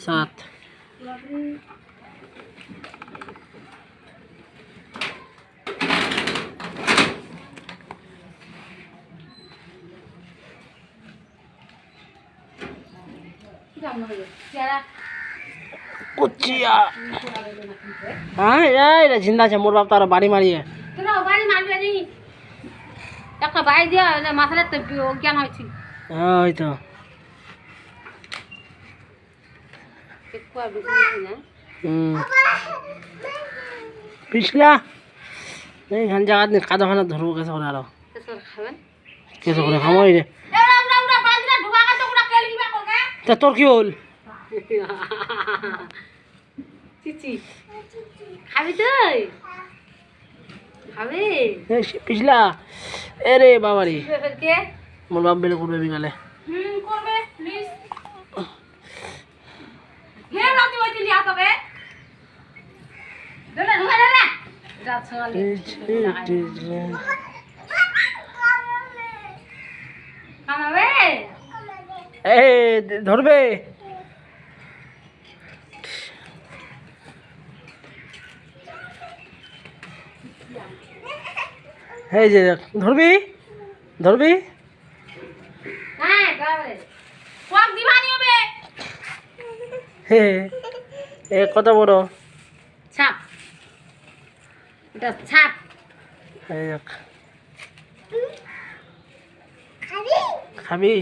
সাত কুচিয়া হ্যাঁ এই রে জিন্দা আছে মোর বাপ তার বাড়ি মারিয়ে একটা বাড়ি দিয়া মাথাটা হ্যাঁ ওই তো হুম পিছলা এই খান জায়গা নিয়ে কাদা খানা ধরবো কেসে করে আরও খাবেন কেসে করে খামোই রে তা তোর কি হল খাবি তুই খাবি পিছলা এ রে বাবারি মোর বাপ বেলে করবে বিকালে হুম করবে প্লিজ ধরবে? এই যে ধরবি? ধরবি? হ্যাঁ হে এ কত বড়? ছাপ। এটা ছাপ। খাবি। খাবি?